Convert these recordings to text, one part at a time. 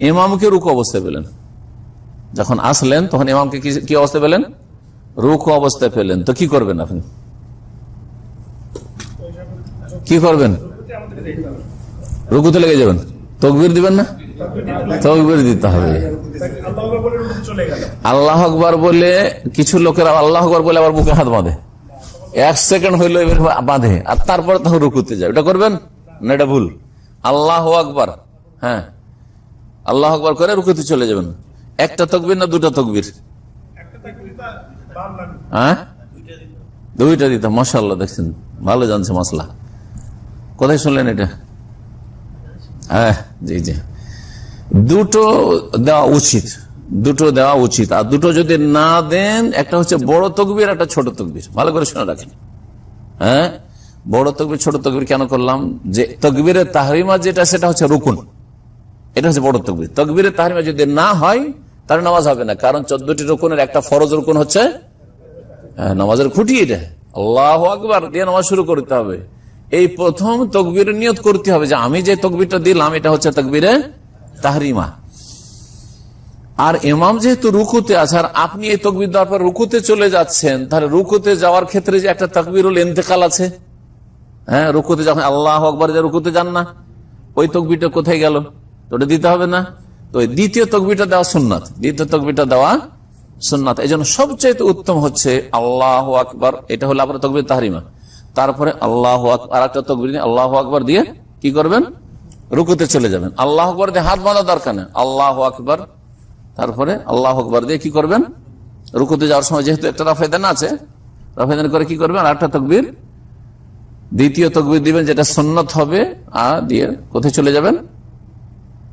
ইমামকে রুকু অবস্থায় পেলেন। যখন আসলেন, তখন ইমামকে কি- অবস্থায় পেলেন? রুকু অবস্থায় পেলেন। তো কি করবেন আপনি? কি করবেন? রুকুতে লেগে যাবেন। তকবির দিবেন না? তকবির দিতে হবে। আল্লাহ আকবর বলে, কিছু লোকেরা আল্লাহ আকবর বলে আবার বুকে হাত বাঁধে। এক সেকেন্ড হইল বাঁধে, আর তারপর তখন রুকুতে যায় ওটা করবেন? না, এটা ভুল। আল্লাহ আকবর। হ্যাঁ। আল্লাহ আকবর করে রুকুতে চলে যাবেন। একটা তকবির না দুটা তকবির? হ্যাঁ? দুইটা দিতে মশাল্লাহ দেখছেন? ভালো জানছে মশলা কোথায় শুনলেন এটা? হ্যাঁ জি জি। দুটো দেওয়া উচিত, দুটো দেওয়া উচিত। আর দুটো যদি না দেন, একটা হচ্ছে বড় তকবির, একটা ছোট তকবির। ভালো করে শুনে রাখেন। হ্যাঁ? বড় তকবির, ছোট তকবির কেন করলাম? যে তকবিরের তাহরিমা যেটা, সেটা হচ্ছে রুকুন। এটা হচ্ছে বড় তকবির। তকবিরের তাহরিমা যদি না হয় তাহলে নামাজ হবে না। কারণ চোদ্দটি রোকনের একটা ফরজ রোকন হচ্ছে হ্যাঁ, নামাজের খুঁটি এটা। আল্লাহ আকবার দিয়ে নামাজ শুরু করতে হবে। এই প্রথম তকবিরের নিয়ত করতে হবে যে আমি যে তকবিরটা দিলাম এটা হচ্ছে তকবিরে তাহরিমা। আর ইমাম যেহেতু রুকুতে আছে আর আপনি এই তকবির দেওয়ার পর রুকুতে চলে যাচ্ছেন তাহলে রুকুতে যাওয়ার ক্ষেত্রে যে একটা তকবিরুল ইন্তেকাল আছে। হ্যাঁ রুকুতে যখন আল্লাহ আকবর যে রুকুতে যান না ওই তকবিরটা কোথায় গেল? ওটা দিতে হবে না। তো দ্বিতীয় তকবিরটা দেওয়া সুন্নাত। দ্বিতীয় তকবিরটা দেওয়া সুন্নাত। এই জন্য সবচেয়ে উত্তম হচ্ছে আল্লাহ আকবর। এটা হলো আপনার তকবির তাহরিমা। তারপরে আল্লাহ আর একটা তকবির আল্লাহ আকবর দিয়ে কি করবেন? রুকুতে চলে যাবেন। আল্লাহ আকবর দিয়ে হাত বাঁধা দরকার নেই। আল্লাহ আকবর। তারপরে আল্লাহ আকবর দিয়ে কি করবেন? রুকুতে যাওয়ার সময় যেহেতু একটা রাফেদান আছে রাফেদান করে কি করবেন? আর একটা তকবির, দ্বিতীয় তকবির দিবেন যেটা সন্ন্যত হবে আর দিয়ে কোথায় চলে যাবেন?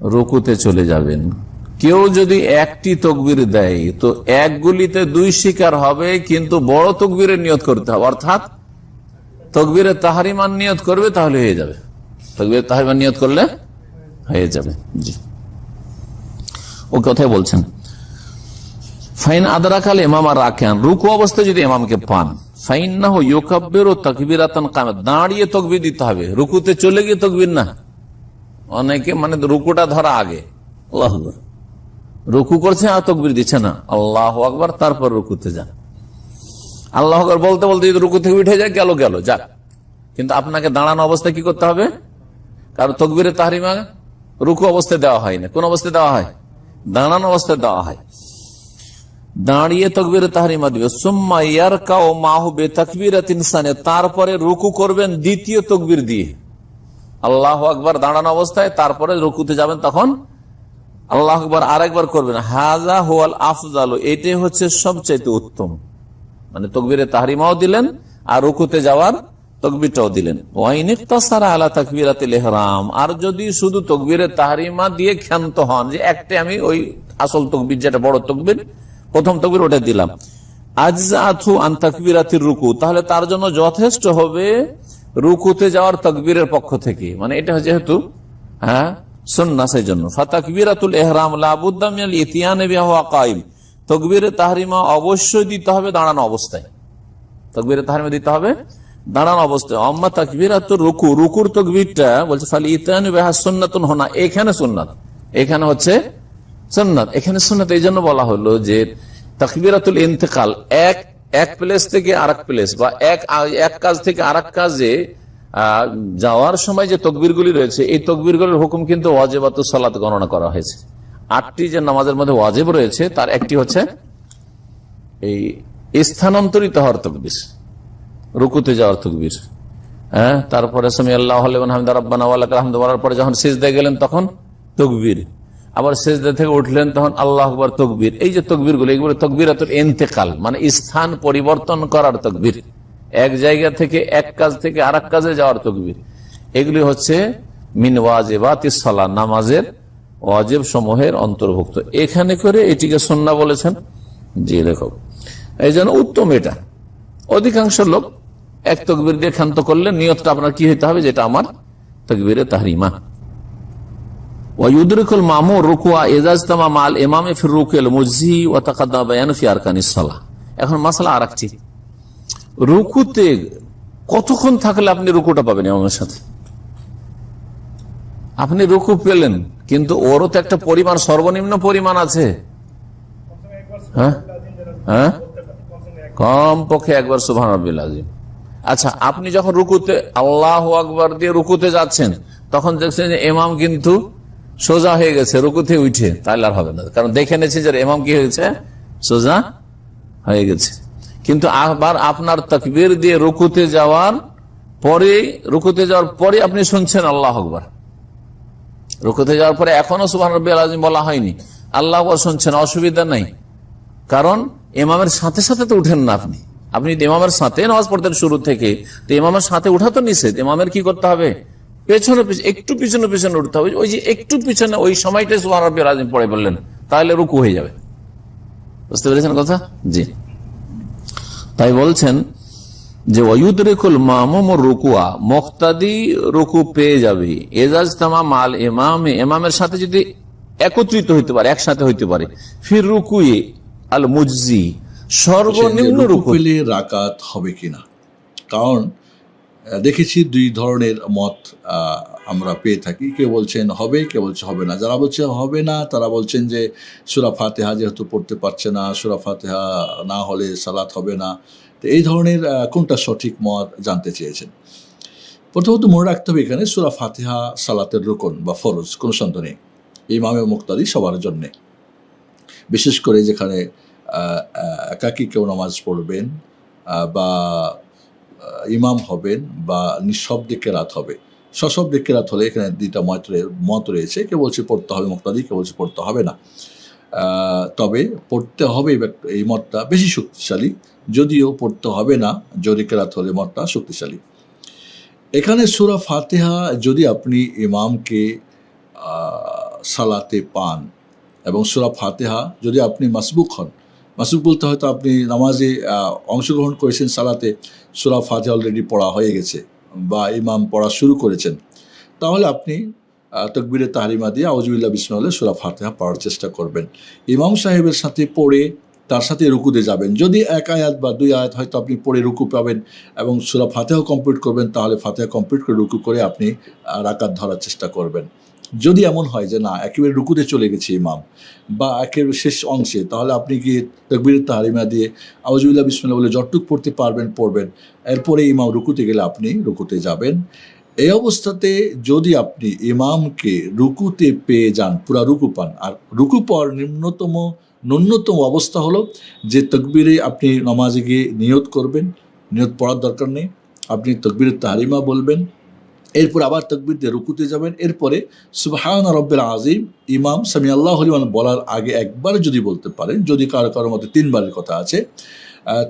রুকুতে চলে যাবেন। কেউ যদি একটি তকবির দেয়, তো এক গুলিতে দুই শিকার হবে, কিন্তু বড় তকবিরের নিয়ত করতে হবে। অর্থাৎ তকবিরের তাহারিমান নিয়ত করবে, তাহলে হয়ে যাবে। তকবিরের তাহারিমান নিয়ত করলে হয়ে যাবে। জি। ও কথাই বলছেন, ফাইন আদরাকাল এমাম আর রাখেন রুকু অবস্থায় যদি ইমামকে পান ফাইন না হোক ইয়োকাব্বের ও তকবিরাতন কামে দাঁড়িয়ে তকবির দিতে হবে। রুকুতে চলে গিয়ে তকবির না। অনেকে মানে রুকুটা ধরা আগে। আল্লাহ রুকু করছে আর তকবির দিচ্ছে না। আল্লাহ আকবর তারপর রুকুতে যান। আল্লাহ আকবর বলতে বলতে যদি রুকু থেকে উঠে যায় গেল গেল যাক। কিন্তু আপনাকে দাঁড়ানো অবস্থায় কি করতে হবে? কারণ তকবিরের তাহারিমা রুকু অবস্থায় দেওয়া হয় না। কোন অবস্থায় দেওয়া হয়? দাঁড়ানো অবস্থায় দেওয়া হয়। দাঁড়িয়ে তকবির তাহারিমা দিবে। সুম্মা ইয়ারকা ও মাহবে তকবির তারপরে রুকু করবেন দ্বিতীয় তকবির দিয়ে। আল্লাহ আকবর দাঁড়ানো অবস্থায় তারপরে রুকুতে যাবেন তখন আল্লাহ আকবর আর একবার করবেন। হাজা হোয়াল আফজাল, এটাই হচ্ছে সবচাইতে উত্তম। মানে তকবিরে তাহারিমাও দিলেন আর রুকুতে যাওয়ার তকবিরটাও দিলেন। ওয়াইনিকতাসারা আলা তাকবিরাতিল লেহরাম আর যদি শুধু তকবিরে তাহারিমা দিয়ে ক্ষান্ত হন, যে একটা আমি ওই আসল তকবির, যেটা বড় তকবির, প্রথম তকবির ওটা দিলাম। আজ আথু আন তাকবিরাতির রুকু, তাহলে তার জন্য যথেষ্ট হবে রুকুতে যাওয়ার তকবীরের পক্ষ থেকে। মানে এটা যেহেতু হ্যাঁ সুন্না সেই জন্য ফাতাকবিরাতুল এহরাম লাবুদ্দামিয়াল ইতিয়ানে কাইম তকবীরে তাহরিমা অবশ্যই দিতে হবে দাঁড়ানো অবস্থায়। তকবীরে তাহরিমা দিতে হবে দাঁড়ানো অবস্থায়। অম্মা তাকবিরাতুর রুকু, রুকুর তকবীরটা বলছে, ফালি ইতিয়ানে বিহা সুন্নাতুন হোনা, এখানে সুন্নাত। এখানে হচ্ছে সুন্নাত। এখানে সুন্নাত এই জন্য বলা হলো যে তাকবিরাতুল ইন্তেকাল এক এক প্লেস থেকে আর প্লেস বা এক এক কাজ থেকে আর কাজে যাওয়ার সময় যে তকবিরগুলি রয়েছে, এই তকবিরগুলির হুকুম কিন্তু ওয়াজেবাত সালাত গণনা করা হয়েছে। আটটি যে নামাজের মধ্যে ওয়াজেব রয়েছে, তার একটি হচ্ছে এই স্থানান্তরিত হওয়ার তকবির, রুকুতে যাওয়ার তকবির। হ্যাঁ তারপরে সামি আল্লাহ হামদা রব্বানা আহমদ বলার পরে যখন শেষদায় গেলেন, তখন তকবির। আবার শেষদা থেকে উঠলেন, তখন আল্লাহ আকবর তকবির। এই যে তকবিরগুলো এগুলো তকবির এন্তেকাল মানে স্থান পরিবর্তন করার তকবির। এক জায়গা থেকে এক কাজ থেকে আর কাজে যাওয়ার তকবির। এগুলি হচ্ছে মিন ওয়াজেবাত ইসলা নামাজের ওয়াজেব সমূহের অন্তর্ভুক্ত। এখানে করে এটিকে সন্না বলেছেন। জি, লেখক। এই জন্য উত্তম এটা। অধিকাংশ লোক এক তকবির দিয়ে ক্ষান্ত করলে নিয়তটা আপনার কি হইতে হবে? যেটা আমার তকবিরে তাহরিমা। ওয়ুদরিকুল মামু রুকুয়া এজাজতামা মাল ইমামে ফির রুকুল মুজি ও তাকাদ্দা বায়ান ফি আরকানিস সালাহ এখন মাসলা আর রুকুতে কতক্ষণ থাকলে আপনি রুকুটা পাবেন ইমামের সাথে? আপনি রুকু পেলেন, কিন্তু ওরও তো একটা পরিমাণ, সর্বনিম্ন পরিমাণ আছে। হ্যাঁ? হ্যাঁ? কম পক্ষে একবার রব্বিল আজিম আচ্ছা আপনি যখন রুকুতে, আল্লাহ আকবর দিয়ে রুকুতে যাচ্ছেন, তখন দেখছেন যে এমাম কিন্তু সোজা হয়ে গেছে রুকুতে উঠে, তাহলে আর হবে না। কারণ দেখে নিয়েছে যে এমাম কি হয়েছে? সোজা হয়ে গেছে। কিন্তু আবার আপনার তকবীর দিয়ে রুকুতে যাওয়ার পরে রুকুতে যাওয়ার পরে আপনি শুনছেন আল্লাহ আকবর। রুকুতে যাওয়ার পরে এখনও সুবাহ বলা হয়নি। আল্লাহ শুনছেন, অসুবিধা নাই। কারণ এমামের সাথে সাথে তো উঠেন না আপনি। আপনি ইমামের সাথে নামাজ পড়তেন শুরু থেকে, তো ইমামের সাথে উঠা তো নিষেধ। ইমামের কি করতে হবে? পেছনে একটু পিছনে পিছনে উঠতে হবে। ওই যে একটু পিছনে ওই সময়টাই সুবাহ রব্বি আলম পড়ে বললেন তাহলে রুকু হয়ে যাবে। বুঝতে পেরেছেন কথা? জি। তাই বলছেন যে ওয়ুদরিকুল মামুম রুকুয়া মুক্তাদি রুকু পেয়ে যাবে। এজাজ তামা মাল এমাম এমামের সাথে যদি একত্রিত হইতে পারে একসাথে হইতে পারে ফির রুকুয়ে আল মুজি সর্বনিম্ন রুকু। রুকু রাকাত হবে কিনা? কারণ দেখেছি দুই ধরনের মত আমরা পেয়ে থাকি। কেউ বলছেন হবে কেউ বলছে হবে না? যারা বলছে হবে না তারা বলছেন যে সুরা ফাতেহা যেহেতু পড়তে পারছে না সুরা ফাতেহা না হলে সালাত হবে না। তো এই ধরনের কোনটা সঠিক মত জানতে চেয়েছেন? প্রথমত মনে রাখতে হবে এখানে সুরা ফাতেহা সালাতের রোকন বা ফরজ কোনো সন্দেহ নেই। এই ইমামে মুক্তাদি সবার জন্যে। বিশেষ করে যেখানে আহ, কেউ নামাজ পড়বেন বা ইমাম হবেন বা নিঃশব্দে কেরাত হবে। সশব্দে কেরাত হলে এখানে দুইটা মত মত রয়েছে। কেউ বলছে পড়তে হবে মুক্তাদি, কেউ বলছে পড়তে হবে না। তবে পড়তে হবে এই মতটা বেশি শক্তিশালী। যদিও পড়তে হবে না, যদি কেরাত হলে মতটা শক্তিশালী। এখানে সুরা ফাতেহা যদি আপনি ইমামকে সালাতে পান এবং সুরা ফাতেহা যদি আপনি মাসবুক হন, মাসবুক বলতে হয়তো আপনি নামাজে অংশগ্রহণ করেছেন সালাতে সুরা ফাতেহা অলরেডি পড়া হয়ে গেছে বা ইমাম পড়া শুরু করেছেন। তাহলে আপনি তকবিরে তাহারিমা দিয়ে আউজুবিল্লাহ বিসমাল্লাহ সুরা ফাতেহা পড়ার চেষ্টা করবেন। ইমাম সাহেবের সাথে পড়ে তার সাথে রুকুতে যাবেন। যদি এক আয়াত বা দুই আয়াত হয়তো আপনি পড়ে রুকু পাবেন এবং সুরা ফাতেহা কমপ্লিট করবেন, তাহলে ফাতেহা কমপ্লিট করে রুকু করে আপনি রাকাত ধরার চেষ্টা করবেন। যদি এমন হয় যে না, একেবারে রুকুতে চলে গেছে ইমাম বা একেবারে শেষ অংশে, তাহলে আপনি কি তকবির তাহারিমা দিয়ে আউজুবিল্লাহ বিসমিল্লাহ বলে যতটুক পড়তে পারবেন, পড়বেন। এরপরে ইমাম রুকুতে গেলে আপনি রুকুতে যাবেন। এই অবস্থাতে যদি আপনি ইমামকে রুকুতে পেয়ে যান, পুরা রুকু পান, আর রুকু পাওয়ার নিম্নতম, ন্যূনতম অবস্থা হলো যে তকবিরে আপনি নামাজে গিয়ে নিয়ত করবেন। নিয়ত পড়ার দরকার নেই। আপনি তকবিরের তাহারিমা বলবেন। এরপর আবার তকবির দিয়ে রুকুতে যাবেন। এরপরে সুবহান রব্বের আজিম ইমাম সামি আল্লাহ হলিমান বলার আগে একবার যদি বলতে পারেন, যদি কারও কারও মধ্যে তিনবারের কথা আছে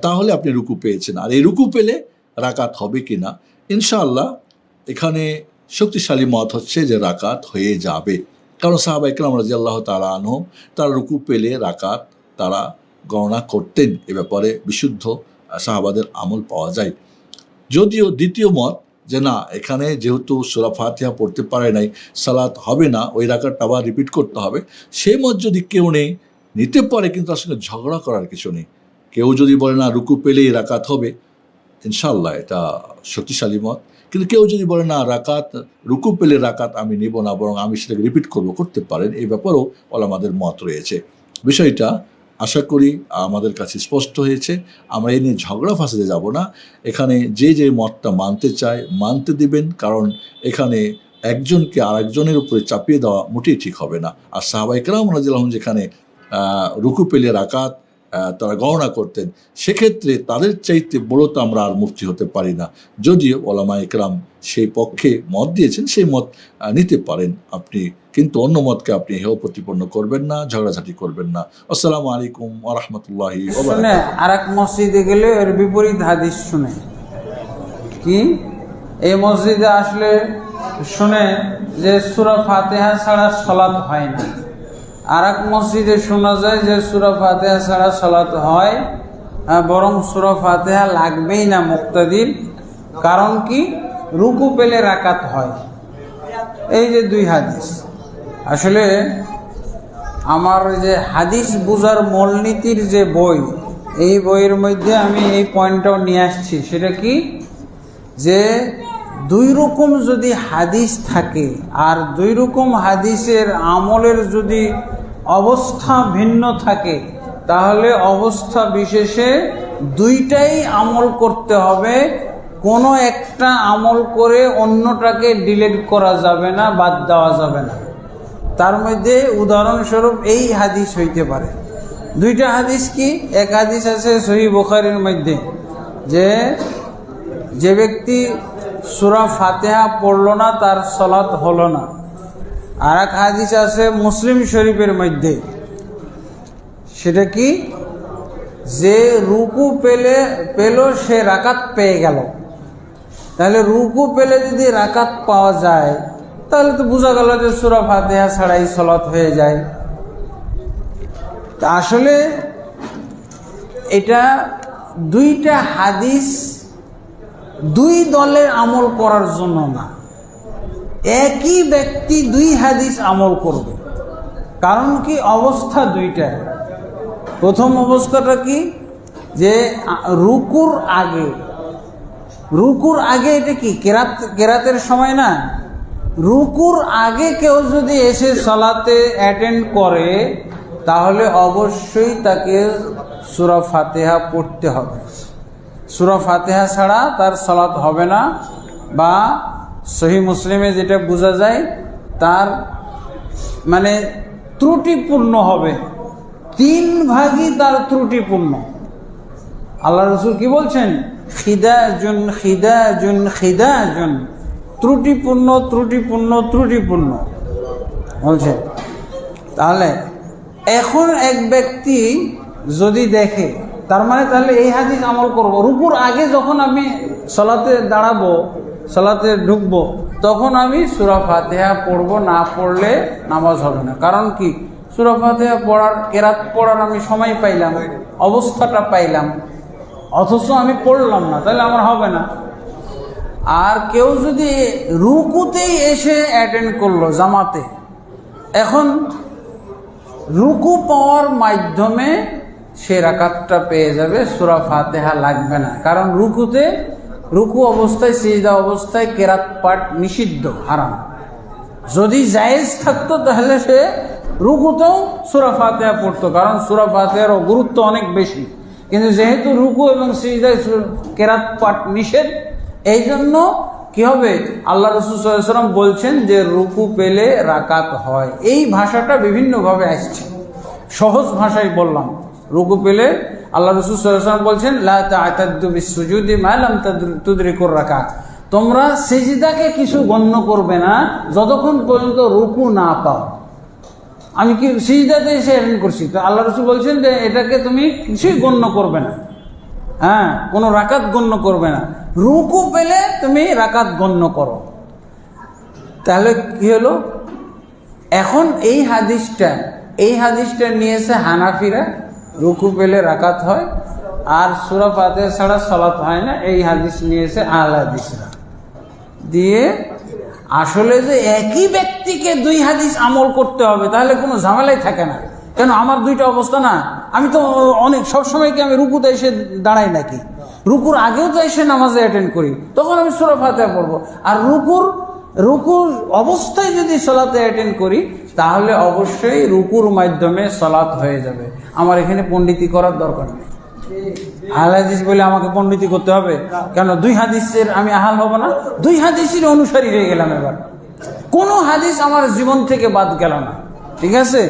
তাহলে আপনি রুকু পেয়েছেন। আর এই রুকু পেলে রাকাত হবে কি না? ইনশাআল্লাহ এখানে শক্তিশালী মত হচ্ছে যে রাকাত হয়ে যাবে। কারণ সাহাবা ইকরাম রাজি আল্লাহ তালা আনহ তারা রুকু পেলে রাকাত তারা গণনা করতেন। এ ব্যাপারে বিশুদ্ধ সাহাবাদের আমল পাওয়া যায়। যদিও দ্বিতীয় মত যে না, এখানে যেহেতু সুরা ফাতিহা পড়তে পারে নাই, সালাত হবে না, ওই রাকাতটা আবার রিপিট করতে হবে। সে মত যদি কেউ নেই নিতে পারে কিন্তু তার সঙ্গে ঝগড়া করার কিছু নেই। কেউ যদি বলে, না, রুকু পেলেই রাকাত হবে ইনশাল্লাহ এটা শক্তিশালী মত। কিন্তু কেউ যদি বলে, না, রাকাত, রুকু পেলে রাকাত আমি নিব না, বরং আমি সেটাকে রিপিট করব, করতে পারেন। এই ব্যাপারেও আমাদের মত রয়েছে। বিষয়টা আশা করি আমাদের কাছে স্পষ্ট হয়েছে, আমরা এ নিয়ে ঝগড়া ফাঁসাতে যাব না। এখানে যে যে মতটা মানতে চায়, মানতে দিবেন, কারণ এখানে একজনকে আরেকজনের উপরে চাপিয়ে দেওয়া মোটেই ঠিক হবে না। আর সাহাবাইকরাম রাজিল্লাহ যেখানে রুকু পেলে রাকাত তারা গণনা করতেন। সেক্ষেত্রে তাদের চাইতে বড় তো আমরা আর মুক্তি হতে পারি না। যদিও ওলামা ইকরাম সেই পক্ষে মত দিয়েছেন, সেই মত নিতে পারেন। আপনি কিন্তু অন্য মতকে আপনি হেয় প্রতিপন্ন করবেন না, ঝগড়াঝাটি করবেন না। আসসালামু আলাইকুম আরহামতুল্লাহি আর এক মসজিদে গেলে এর বিপরীত হাদিস শুনে। কি? এই মসজিদে আসলে শুনে যে সুরা ফাতেহা ছাড়া সলাৎ হয় না। আর এক মসজিদে শোনা যায় যে সুরা ফাতেহা ছাড়া সলাৎ হয় আহ, বরং সুরা ফাতেহা লাগবেই না মুক্তাদির। কারণ কি? রুকু পেলে রাকাত হয়। এই যে দুই হাদিস। আসলে আমার যে হাদিস বুজার মূলনীতির যে বই এই বইয়ের মধ্যে আমি এই পয়েন্টটাও নিয়ে আসছি। সেটা কি? যে দুই রকম যদি হাদিস থাকে আর দুই রকম হাদিসের আমলের যদি অবস্থা ভিন্ন থাকে। তাহলে অবস্থা বিশেষে দুইটাই আমল করতে হবে। কোনো একটা আমল করে অন্যটাকে ডিলিট করা যাবে না, বাদ দেওয়া যাবে না। তার মধ্যে উদাহরণস্বরূপ এই হাদিস হইতে পারে। দুইটা হাদিস কি? এক হাদিস আছে সহি বুখারির মধ্যে, যে যে ব্যক্তি সুরা ফাতেহা পড়ল না, তার সলাৎ হলো না। আর এক হাদিস আছে মুসলিম শরীফের মধ্যে। সেটা কি? যে রুকু পেলে, পেল, সে রাকাত পেয়ে গেল। তাহলে রুকু পেলে যদি রাকাত পাওয়া যায়, তাহলে তো বোঝা গেল যে সুরা ফাতেহা ছাড়াই সলাৎ হয়ে যায়। তা আসলে এটা দুইটা হাদিস দুই দলের আমল করার জন্য না। একই ব্যক্তি দুই হাদিস আমল করবে। কারণ কি? অবস্থা দুইটা। প্রথম অবস্থাটা কি? যে রুকুর আগে। রুকুর আগে এটা কি? কেরাত, কেরাতের সময় না? রুকুর আগে কেউ যদি এসে সলাতে অ্যাটেন্ড করে, তাহলে অবশ্যই তাকে সুরা ফাতেহা পড়তে হবে। সুরা ফাতেহা ছাড়া তার সলাত হবে না বা সহি মুসলিমে যেটা বোঝা যায়, তার মানে ত্রুটিপূর্ণ হবে। তিন ভাগই তার ত্রুটিপূর্ণ। আল্লাহ রসুল কি বলছেন? খিদা জুন খিদা জুন ত্রুটিপূর্ণ ত্রুটিপূর্ণ ত্রুটিপূর্ণ। বলছেন তাহলে এখন এক ব্যক্তি যদি দেখে, তার মানে তাহলে এই হাদিস আমল করব। রুকুর আগে যখন আমি সলাতে দাঁড়াবো সলাতে ঢুকবো, তখন আমি সুরা ফাতেহা পড়ব, না পড়লে নামাজ হবে না। কারণ কি? সুরা ফাতেহা পড়ার, কেরাত পড়ার আমি সময় পাইলাম, অবস্থাটা পাইলাম। অথচ আমি পড়লাম না, তাহলে আমার হবে না। আর কেউ যদি রুকুতেই এসে অ্যাটেন্ড করল জামাতে, এখন রুকু পাওয়ার মাধ্যমে সে রাকাতটা পেয়ে যাবে, সুরা ফাতেহা লাগবে না। কারণ রুকুতে রুকু অবস্থায়, সিজদা অবস্থায়, কেরাত পাঠ নিষিদ্ধ, হারাম। যদি জায়েজ থাকতো, তাহলে সে রুকুতেও সুরা ফাতেহা পড়তো, কারণ সুরা ফাতেহার গুরুত্ব অনেক বেশি। কিন্তু যেহেতু রুকু এবং সিজদায় কেরাত পাঠ নিষেধ এই জন্য কি হবে? আল্লাহ রসুলাম বলছেন যে, রুকু পেলে রাকাত হয়। এই ভাষাটা বিভিন্নভাবে আসছে। সহজ ভাষায় বললাম, রুকু পেলে আল্লাহ রসুলাম বলছেন তোমরা সেজিদাকে কিছু গণ্য করবে না, যতক্ষণ পর্যন্ত রুকু না পাও। আমি কি সিজদাতে এসে অ্যাটেন্ড করছি? তো আল্লাহ রসুল বলছেন যে, এটাকে তুমি কিছুই গণ্য করবে না। হ্যাঁ কোনো রাকাত গণ্য করবে না। রুকু পেলে তুমি রাকাত গণ্য করো। তাহলে কি হলো? এখন এই হাদিসটা এই হাদিসটা নিয়েছে হানাফিরা রুকু পেলে রাকাত হয়, আর সুরা ফাতে ছাড়া সলাত হয় না। এই হাদিস নিয়েছে আল হাদিসরা। দিয়ে আসলে যে একই ব্যক্তিকে দুই হাদিস আমল করতে হবে, তাহলে কোনো ঝামেলাই থাকে না। কেন? আমার দুইটা অবস্থা না। আমি তো অনেক সব সময় কি আমি রুকুতে এসে দাঁড়াই নাকি? রুকুর আগেও তো এসে নামাজে অ্যাটেন্ড করি, তখন আমি সুরা ফাতেহা পড়ব। আর রুকুর রুকুর অবস্থায় যদি সলাতে অ্যাটেন্ড করি, তাহলে অবশ্যই রুকুর মাধ্যমে সলাৎ হয়ে যাবে। আমার এখানে পণ্ডিতি করার দরকার নেই। আহল হাদিস বলে আমাকে পণ্ডিতি করতে হবে। কেন? দুই হাদিসের আমি আহাল হব না? দুই হাদিসের অনুসারী হয়ে গেলাম এবার। কোনো হাদিস আমার জীবন থেকে বাদ গেল না। ঠিক আছে?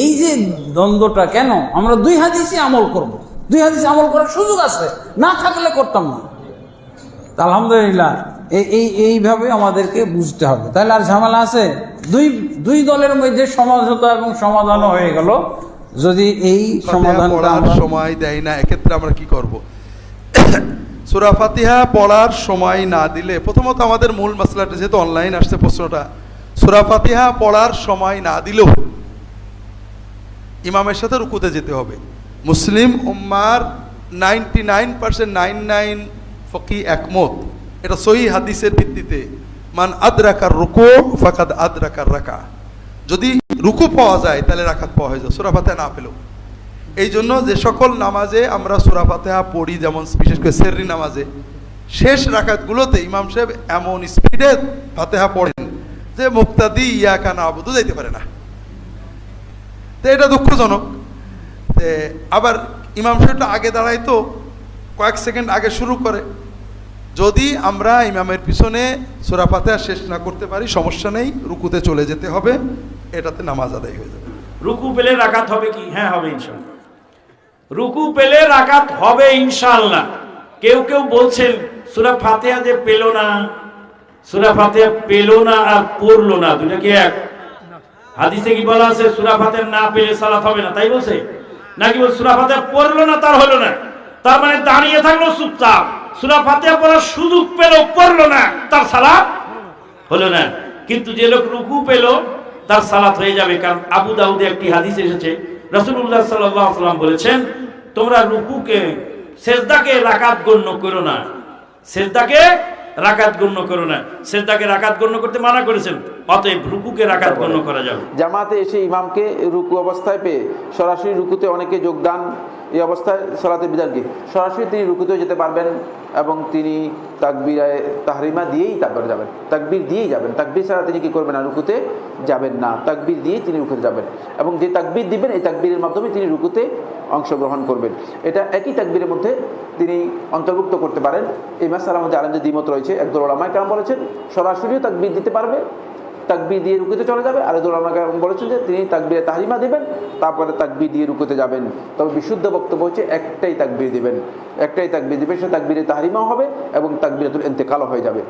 এই যে দ্বন্দ্বটা কেন? আমরা দুই হাদিসই আমল করব। দুই হাদিস আমল করার সুযোগ আছে। না থাকলে করতাম না। আলহামদুলিল্লাহ এই এইভাবে আমাদেরকে বুঝতে হবে। তাহলে আর ঝামেলা আছে? দুই দুই দলের মধ্যে সমঝোতা এবং সমাধানও হয়ে গেল। যদি এই পড়ার সময় দেয় না এক্ষেত্রে আমরা কি করব? সুরা ফাতিহা পড়ার সময় না দিলে প্রথমত আমাদের মূল মশলাটা যেহেতু অনলাইন আসছে প্রশ্নটা সুরা ফাতিহা পড়ার সময় না দিলেও ইমামের সাথে রুকুতে যেতে হবে। মুসলিম উম্মার ninety nine percent nine nine ফকি একমত। এটা সহি হাদিসের ভিত্তিতে মান আদরাকার রুকু ফাকাদ আদরাকার রাকা। যদি রুকু পাওয়া যায়, তাহলে রাখাত পাওয়া হয়ে যায়। সুরা ফাতেহা না পেলেও। এই জন্য যে সকল নামাজে আমরা সুরা ফাতেহা পড়ি, যেমন বিশেষ করে সেররি নামাজে, শেষ রাকাতগুলোতে ইমাম সাহেব এমন স্পিডে ফাতেহা পড়েন যে মুক্তাদি ইয়াকা না আবুদু যাইতে পারে না। তো এটা দুঃখজনক। তে আবার ইমাম সাহেবটা আগে দাঁড়াইতো, কয়েক সেকেন্ড আগে শুরু করে। যদি আমরা ইমামের পিছনে সোরা শেষ না করতে পারি, সমস্যা নেই, রুকুতে চলে যেতে হবে। এটাতে নামাজ আদায় হয়ে যাবে। রুকু পেলে রাকাত হবে কি? হ্যাঁ হবে ইনশাল্লাহ রুকু পেলে রাকাত হবে ইনশাল্লাহ কেউ কেউ বলছেন, সুরা ফাতেহা যে পেল না, সুরা ফাতেহা পেল না আর পড়ল না দুটা কি এক? হাদিসে কি বলা আছে, সুরা ফাতেহা না পেলে সালাত হবে না, তাই বলছে? নাকি বল সুরা ফাতেহা পড়ল না, তার হলো না? তার মানে দাঁড়িয়ে থাকল চুপচাপ। সুরা ফাতেহা পড়ার সুযোগ পেল, পড়ল না, তার সালাত হলো না। কিন্তু যে লোক রুকু পেল তার সালাত হয়ে যাবে। কারণ আবু দাউদে একটি হাদিস এসেছে। আলাইহি সাল্লাম বলেছেন, তোমরা রুকুকে, সেজদাকে রাকাত গণ্য করো না। সেজদাকে রাকাত গণ্য করো না। সেজদাকে রাকাত গণ্য করতে মানা করেছেন। অতএব রুকুকে রাকাত গণ্য করা যাবে। জামাতে এসে ইমামকে রুকু অবস্থায় পেয়ে সরাসরি রুকুতে অনেকে যোগদান এই অবস্থায় সলাতে বিধান কি সরাসরি তিনি রুকুতেও যেতে পারবেন এবং তিনি তাকবিরায় তাহরিমা দিয়েই তারপরে যাবেন। তাকবির দিয়েই যাবেন। তাকবির ছাড়া তিনি কী করবেন না রুকুতে? যাবেন না। তাকবির দিয়েই তিনি রুকুতে যাবেন। এবং যে তাকবির দিবেন, এই তাকবীরের মাধ্যমে তিনি রুকুতে অংশগ্রহণ করবেন। এটা একই তাকবীরের মধ্যে তিনি অন্তর্ভুক্ত করতে পারেন। এই মাসালার মধ্যে আলেমদের দ্বিমত রয়েছে। একদল ওলামায় কেমন বলেছেন, সরাসরিও তাকবির দিতে পারবে তাকবির দিয়ে রুকুতে চলে যাবে। আর একদল আমাকে বলেছেন যে তিনি তাকবিরে তাহরিমা দিবেন, তারপরে তাকবি দিয়ে রুকুতে যাবেন। তবে বিশুদ্ধ বক্তব্য হচ্ছে একটাই তাকবির দিবেন। একটাই তাকবির দিবেন, সে তাকবিরে তাহরিমাও হবে এবং তাকবিরাতুল এতেকালও হয়ে যাবে।